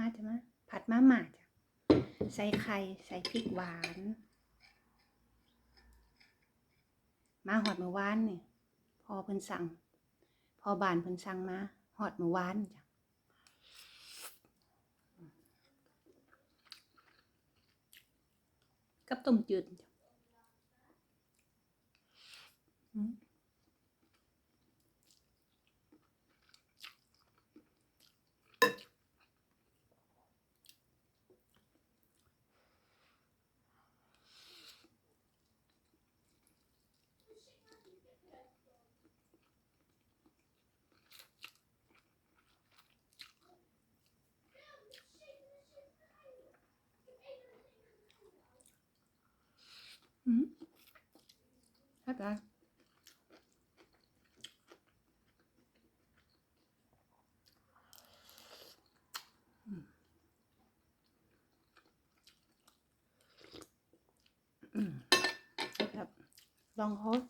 มาจ้ะมาผัดมาม่าจ้ะใส่ไข่ใส่พริกหวาน มาหอดมือวานเนี่ยพอเพิ่นสั่ง พอบานเพิ่นสั่งมาหอดมือวานจ้ะกับต้มจืดจ้ะ Mm. Hết rồi. Ừ. Ừ. Hết rồi. Long hối.